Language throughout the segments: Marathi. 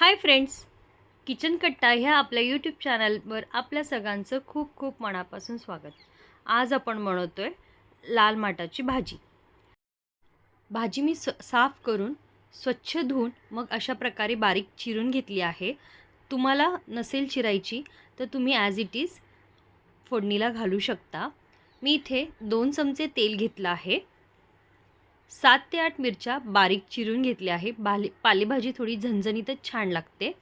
हाय फ्रेंड्स किचन कट्टा ह्या आपल्या यूट्यूब चॅनलवर आपल्या सगळ्यांचं खूप खूप मनापासून स्वागत. आज आपण बनवतो आहे लाल माटाची भाजी. भाजी मी स्व साफ करून स्वच्छ धुवून मग अशा प्रकारे बारीक चिरून घेतली आहे. तुम्हाला नसेल चिरायची तर तुम्ही ॲज इट इज फोडणीला घालू शकता. मी इथे दोन चमचे तेल घेतलं आहे. सात ते आठ मिरच्या बारीक चिरून घेतल्या आहे. भाले पालेभाजी थोडी झणझणीतच छान लागते.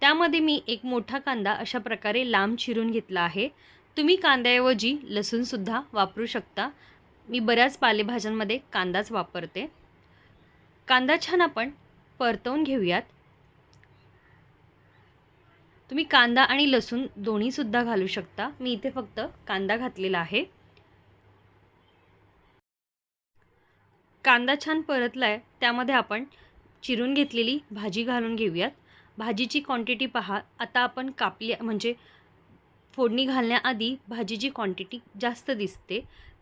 त्यामध्ये मी एक मोठा कांदा अशा प्रकारे लांब चिरून घेतला आहे. तुम्ही कांद्याऐवजी लसूणसुद्धा वापरू शकता. मी बऱ्याच पालेभाज्यांमध्ये कांदाच वापरते. कांदा छान आपण परतवून घेऊयात. तुम्ही कांदा आणि लसूण दोन्हीसुद्धा घालू शकता. मी इथे फक्त कांदा घातलेला आहे. कांदा छान परतला आहे त्यामध्ये आपण चिरून घेतलेली भाजी घालून घेऊयात. भाजीची क्वांटिटी पहा. आता आपण कापली म्हणजे फोडणी घालण्याआधी भाजीची क्वांटिटी जास्त दिसते.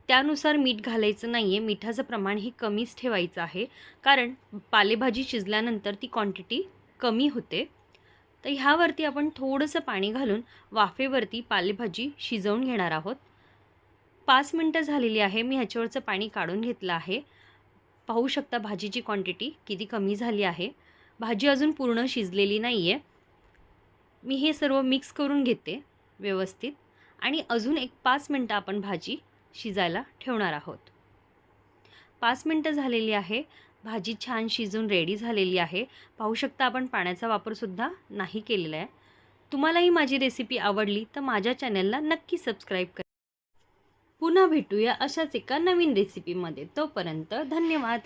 त्यानुसार मीठ घालायचं नाही आहे मिठाचं प्रमाण हे कमीच ठेवायचं आहे. कारण पालेभाजी शिजल्यानंतर ती क्वांटिटी कमी होते. तर ह्यावरती आपण थोडंसं पाणी घालून वाफेवरती पालेभाजी शिजवून घेणार आहोत. पाच मिनटं झालेली आहे. मी ह्याच्यावरचं पाणी काढून घेतलं आहे. पाहू शकता भाजीची क्वांटिटी किती कमी झाली आहे. भाजी अजून पूर्ण शिजलेली नाही आहे मी हे सर्व मिक्स करून घेते व्यवस्थित. आणि अजून एक पाच मिनटं आपण भाजी शिजायला ठेवणार आहोत. पाच मिनटं झालेली आहे. भाजी छान शिजून रेडी झालेली आहे. पाहू शकता आपण पाण्याचा वापरसुद्धा नाही केलेला आहे. तुम्हालाही माझी रेसिपी आवडली तर माझ्या चॅनलला नक्की सबस्क्राईब करा. पुन्हा भेटूया अशाच एका नवीन रेसिपीमध्ये तोपर्यंत धन्यवाद.